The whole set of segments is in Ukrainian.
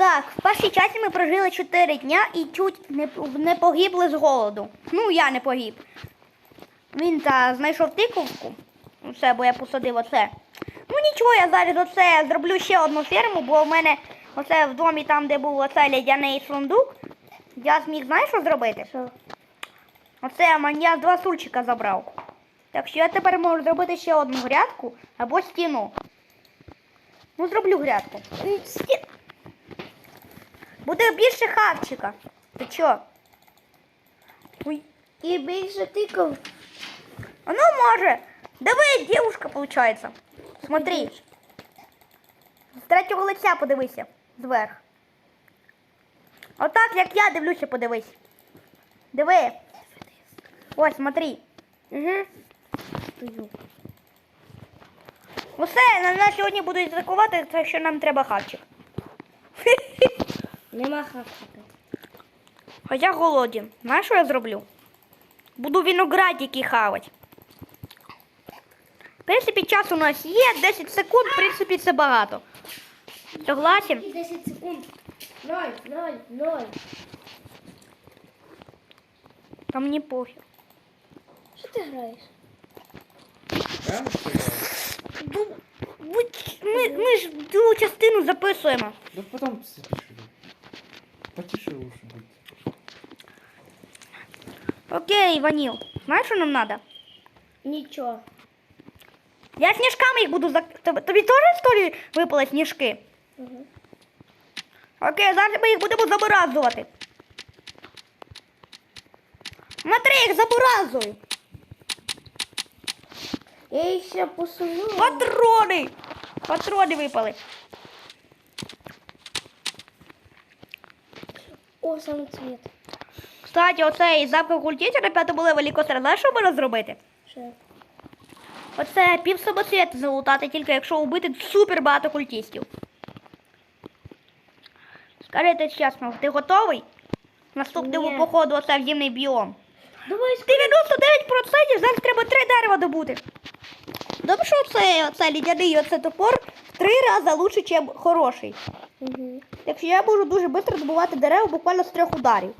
Так, в першій часі ми прожили 4 дня і чуть не, не погибли з голоду. Ну, я не погиб. Він та знайшов тиковку. Все, бо я посадив оце. Ну нічого, я зараз оце зроблю ще одну ферму, бо в мене оце в домі там, де був оцей лядяний сундук. Я зміг, знаєш, що зробити? Що? Оце я два сульчика забрав. Так що я тепер можу зробити ще одну грядку або стіну. Ну, зроблю грядку. М, сті- Буде більше хавчика. Ти чо? Ой. І більше тикав. А ну може. Диви, дівушка, виходить. Смотри. З третього лиця подивися. Зверх. Отак, як я дивлюся, подивись. Диви. Ось, смотри. Угу. Стою. Усе, на нас сьогодні будуть атакувати, так що нам треба хавчик. Нема хавчика. Хоча голоден. Знаєш, що я зроблю? Буду виноградики хавати. В принципі, час у нас є, 10 секунд, в принципі, це багато. Согласен? 10 секунд. Ноль, ноль, ноль. Та мені пофіг. Що ти граєш? Прямо сюди. Ну, ви Ми, ми ж другу частину записуємо. Да потом. Потише лучше будет. Окей, Ваніл. Знаєш, що нам треба? Нічого. Я сніжками їх буду зак... Тобі, теж історії випали сніжки? Угу. Окей, зараз ми їх будемо заборазувати. Смотри, їх заборазуй. Я їх ще посуну. Патрони. Патрони випали. О, самоцвіт. Кстати, оцей запах культітер на п'ятому левелі костер, знаєш, що можна зробити? Що? Оце пів самоцвіту залутати, тільки якщо убити супер багато культистів. Скажи чесно, ти готовий? Наступному походу оце в зимний біом. Давай 99% зараз треба три дерева добути. Добре, що оце лідяний оце топор в три рази лучше, ніж хороший. Угу. Так що я можу дуже швидко добувати дерева буквально з трьох ударів.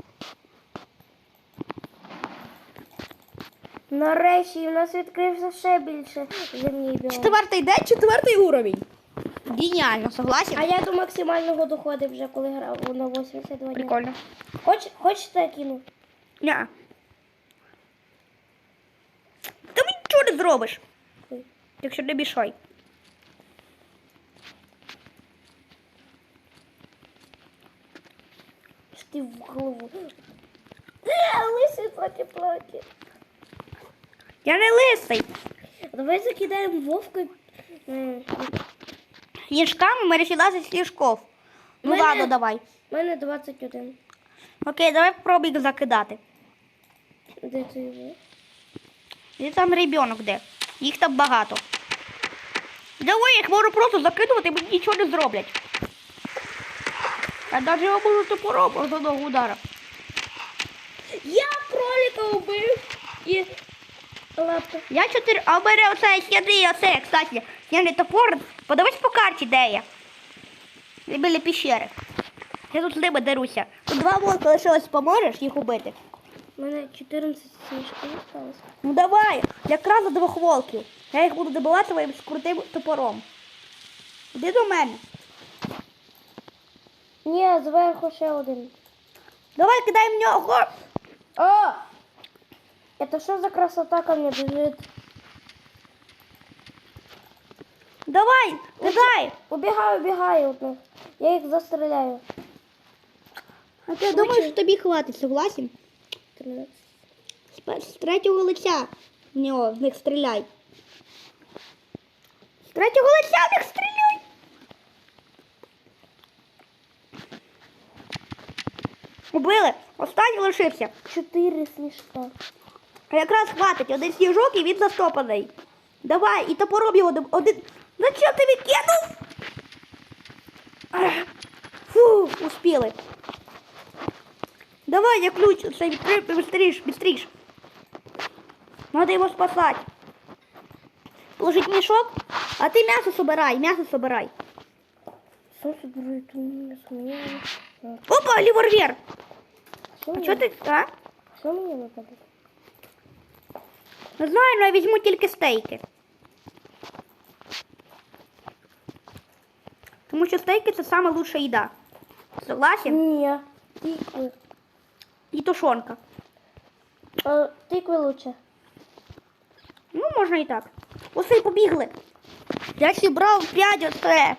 Нарешті у нас відкрився ще більше землі біом. Четвертий день, четвертий уровень. Геніально, согласен? А я до максимального доходив вже, коли грав на 82 дня. Прикольно. Хоч, хочете я кину? Ня. Ти мені нічого не зробиш, якщо не мішай. Ти в голову. Е, лисий плаки-плаки. Я не лисий. Давай закидаємо вовка. М, Сніжками ми решила зі сніжков. Ну Мене- ладно, давай. У мене 21. Окей, давай пробуй закидати. Де ти його? І там ребенок де. Їх там багато. Давай, я їх можу просто закидувати, мені нічого не зроблять. Я навіть його можу топором з одного удара. Я кролика убив і лапка. Я чотири. А бере оце сняди, оце, кстати, сняди топор. Подивись по карті, де я. Біля піщери. Я тут з ними деруся. Тут два волка лишилось, поможеш їх убити. У мене 14 сніжків осталось. Ну давай, якраз за двох волків. Я їх буду добивати своїм крутим топором. Іди до мене. Ні, зверху ще один. Давай кидай в нього. О! Это что за красота ко мне бежит? Давай, кидай. Убегаю, убегаю от них. Я их застреляю. А ти думаєш, що тобі хватить, согласен? 13. З, пер- з третього лиця в нього в них стріляй. З третього лиця в них стріляй. Убили. Останній лишився. Четыре снежка. А якраз хватить. Один сніжок і він застопаний. Давай, і топором його доб- один. Зачем ти відкинув? Ах, Фу, успіли. Давай, я ключ, це відкрив, быстріш, быстріш. Надо його спасати. Положить мішок, а ти м'ясо собирай, м'ясо собирай. Що собираю тут м'ясо? Опа, револьвер! А що ти? А? Що мені подати? Не знаю, але я візьму тільки стейки. Тому що стейки це саме лучша їда. Согласен? Ні. Тикви. І тушонка. А, тикви лучше. Ну, можна і так. Усе, і побігли. Я зібрав 5 оце.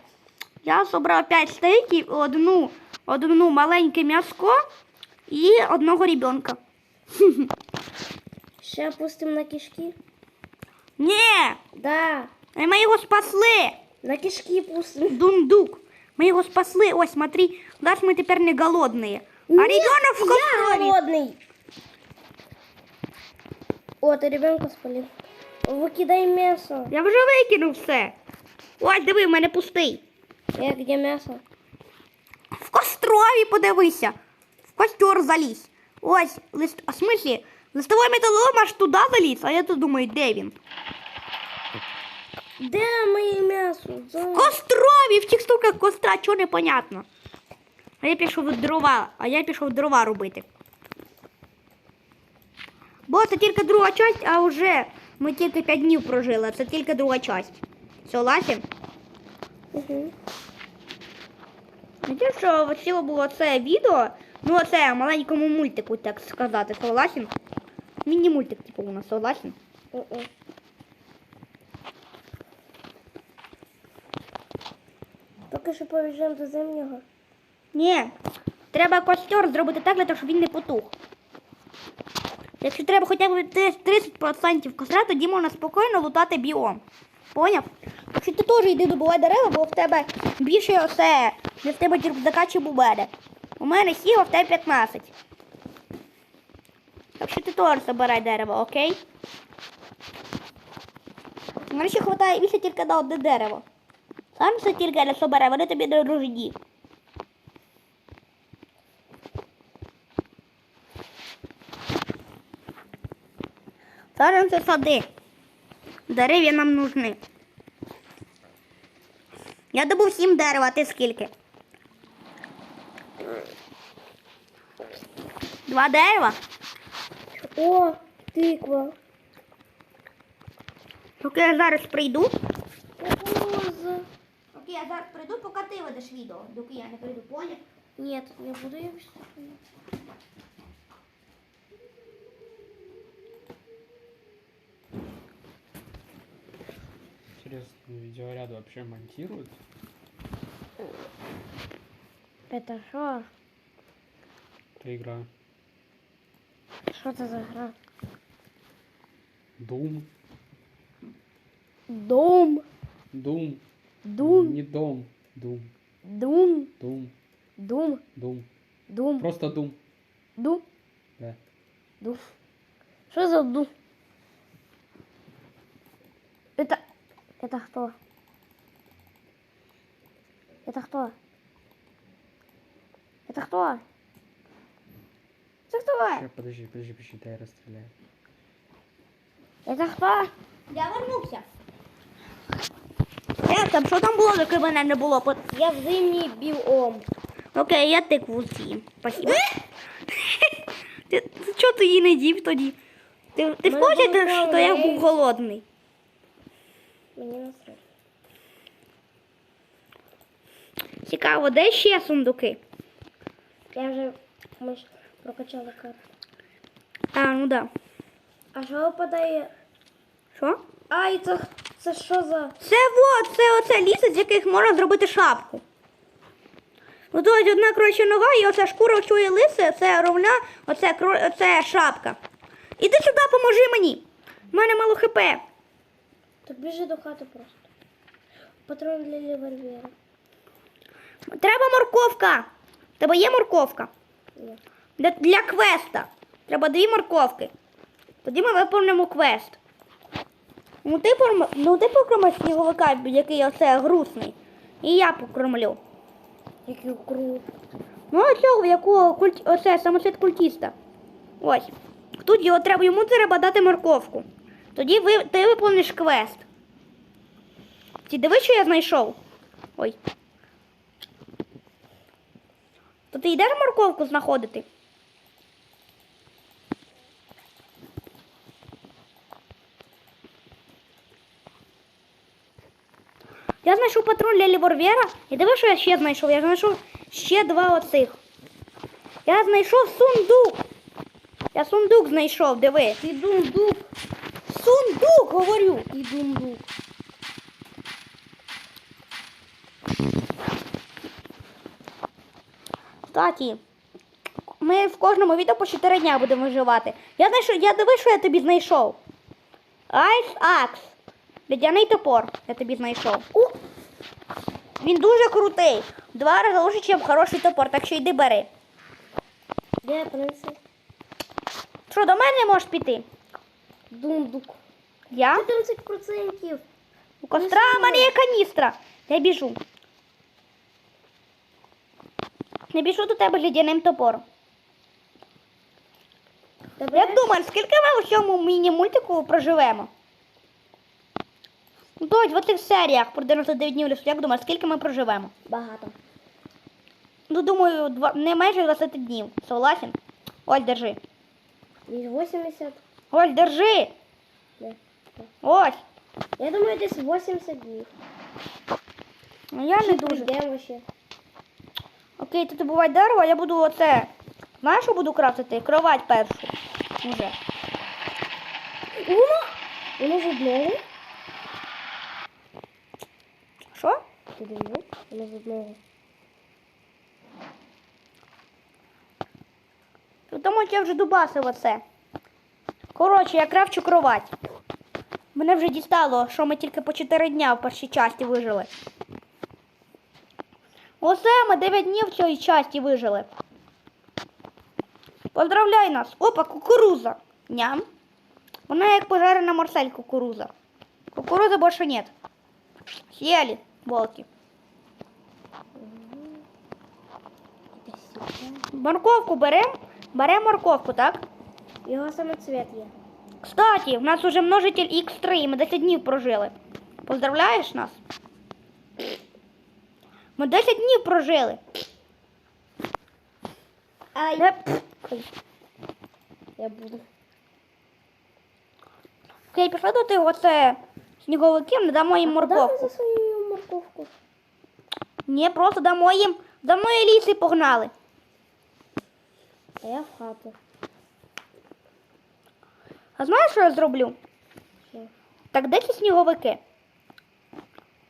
Я зібрав 5 стейків, одну, одну маленьке м'яско і одного ребенка. Ще опустимо на кишки. Ні! Да. Е, Ми його спасли! На кишки пустимо. Дундук. Ми його спасли. Ось, смотри, зараз ми тепер не голодні. А ребенок в Я кострові. голодный. О, ты ребенка спалил. Выкидай мясо. Я вже викинув все. Ось, диви, в мене пустий. Я где мясо? В кострові подивися. В костер залізь. Ось, лист. А в смислі? Листовий металолом аж туди заліз, а я тут думаю, де він? Да, моє мясо. В кострові, в тих штуках костра, чого непонятно. А я пішов дрова, а я пішов дрова робити. Бо це тільки друга часть, а вже ми тільки 5 днів прожили, це тільки друга часть. Согласен? Угу. Не те, що хотіло було це відео, ну оце маленькому мультику, так сказати, согласен? Міні-мультик, типу, у нас согласен? Поки що повіжемо до зимнього. Ні. Треба костер зробити так, для того, щоб він не потух. Якщо треба хоча б 30% костра, тоді можна спокійно лутати біом. Поняв? Якщо ти теж йди добувай дерева, бо в тебе більше оце, не в тебе рюкзака чи бубеде. У мене сів, а в тебе 15. Так що ти теж забирай дерево, окей? Мені ще хватає більше тільки на одне дерево. Сам все тільки не собере, вони тобі не дружні. Зараз це сади. Дерев'я нам нужны. Я добув сім дерева, а ти скільки? Два дерева? О, тиква. Поки я зараз прийду. Роза. Окей, я зараз прийду, поки ти ведеш відео, доки я не прийду, поняв? Нет, не буду я все. Интересно, видеоряд вообще монтируют? Это что? Это игра. Что это за игра? Doom. Дом. Doom. Дум. Не дом. Doom. Дум. Doom. Дум. Doom. Дум. Просто Doom. Дум. Да. Дум. Что за дум? Это кто? Это кто? Это кто? Это кто? Ща, подожди, подожди, подожди, дай я расстреляю. Это кто? Я вернувся. Е, там що там було, доки мене не було? По- Я в зимний биом. Окей, я тикву з'їм. Спасибо. ти, ти чого ти її не їв тоді? Ти, ти в Мене курсі, було що я був голодний. Мне насрать. Цікаво, де ще сундуки? Я вже ми ж прокачала карту. А, ну да. А що випадає? Що? Ай, це, це що за. Це вот, це оце ліс, з яких можна зробити шапку. От ось одна коротше нога і оця шкура оцює лиси, це ровна, оце, оце шапка. Іди сюди, поможи мені. У мене мало хп. Так біжи до хати просто. Патрон для револьвера. Треба морковка. Тебе є морковка? Ні. Для, для квеста. Треба дві морковки. Тоді ми виповнимо квест. Ну ти, порм... ну, ти покормиш сніговика, який оце грустний. І я покормлю. Який круг. Ну, а цього, якого культ... оце самоцвіт культіста. Ось. Тут його треба, йому треба дати морковку. Тоді ви, ти виповниш квест. Ти диви, що я знайшов. Ой. То ти йдеш морковку знаходити? Я знайшов патрон для револьвера. І диви, що я ще знайшов. Я знайшов ще два оцих. Я знайшов сундук. Я сундук знайшов, диви. Ти дундук. Сундук, говорю. І дундук. Кстати, ми в кожному відео по 4 дня будемо виживати. Я знайшов, я дивись, що я тобі знайшов. Ice Axe. Ледяний топор. Я тобі знайшов. У! Він дуже крутий. Два рази лучше, ніж хороший топор, так що йди бери. Де принцип? Що, до мене можеш піти? Дундук. Я? 14%. У костра в є каністра. Я біжу. Не біжу до тебе ледяним топором. Тебе Як думаєш, скільки ми у цьому міні-мультику проживемо? Ну, Дось, в оцих серіях про 99 днів лісу, як думаєш, скільки ми проживемо? багато. Ну, думаю, два, не менше 20 днів. Согласен? Ось, держи. 80. Ось, держи. Де? Ось. Я думаю, десь 80 днів. Ну, я не дуже. ще? Окей, тут буває дерево, а я буду оце. Знаєш, що буду крафтити? Кровать першу. Уже. Воно! Воно з одного. Що? Ти дивив? Воно з одного. Тому я вже дубасив оце. Коротше, я кравчу кровать. Мене вже дістало, що ми тільки по 4 дня в першій часті вижили. Оце ми 9 днів в цій часті вижили. Поздравляй нас! Опа, кукуруза. Ням. Вона як пожарена морсель кукуруза. Кукурузы больше нет. Съели волки. Морковку берем. Берем морковку, так? Його самоцвет є. Кстати, в нас уже множитель X3, і ми 10 днів прожили. Поздравляєш нас? Ми 10 днів прожили. Ай, пф, я буду. Окей, пішли до тих оце сніговиків, не дамо їм морковку. за свою морковку? Ні, просто дамо їм. Ліс і погнали. А я в хату. А знаєш, що я зроблю? Що? Так де ці сніговики?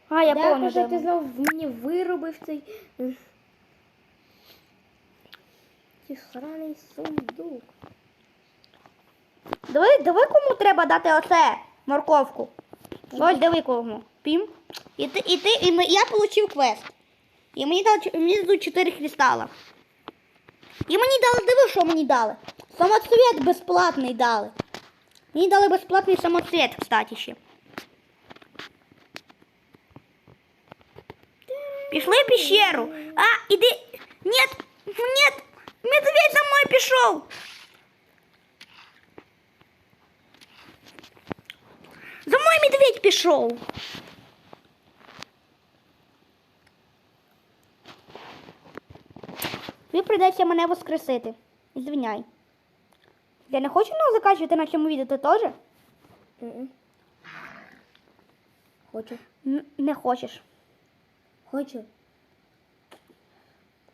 А, я Дякую, помню. де ти вони. знов мені виробив цей. м, Цей сраний сундук. Диви, диви, кому треба дати оце морковку. Ось диви кому. Пім. І ти, і ти, і ми, я отримав квест. І мені дали, ч- мені дадуть 4 кристала. І мені дали, диви, що мені дали. Самоцвет безплатний дали. Мені дали безплатний самоцвет, кстати, ще. Пішли в пещеру. А, іди. Нет, нет, медведь за мною пішов. За мною медведь пішов. Тобі прийдеться мене воскресити. Звиняй. Я не хочу нас закачувати на цьому відео, ти теж? Хочу. Н- Не хочеш. Хочу.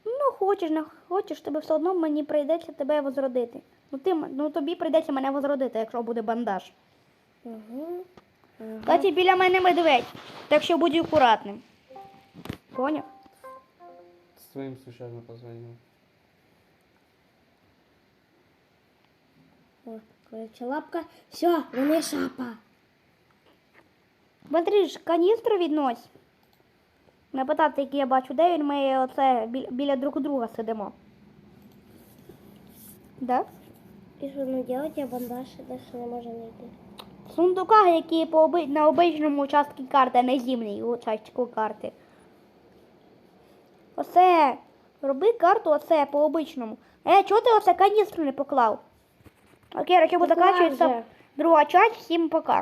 Ну, хочеш, не хочеш, тобі все одно мені прийдеться тебе возродити. Ну, ти, м- ну тобі прийдеться мене возродити, якщо буде бандаж. Угу. Угу. Кстати, біля мене медведь, так що будь акуратним. Поняв? С твоим случайно позвонил. О, коротше, лапка. Все, вони шапа. Смотри ж, каністру віднось. Не питати, який я бачу, де він, ми оце біля, біля друг друга сидимо. Да? І що ну робити, я бандаж далі не можу знайти. В сундуках, які по оби... на обичному участку карти, а не зімній участку карти. Оце. Роби карту оце по обичному. Е, чого ти оце каністру не поклав? Окей, речі, буде Поклав закачується друга часть, всім пока.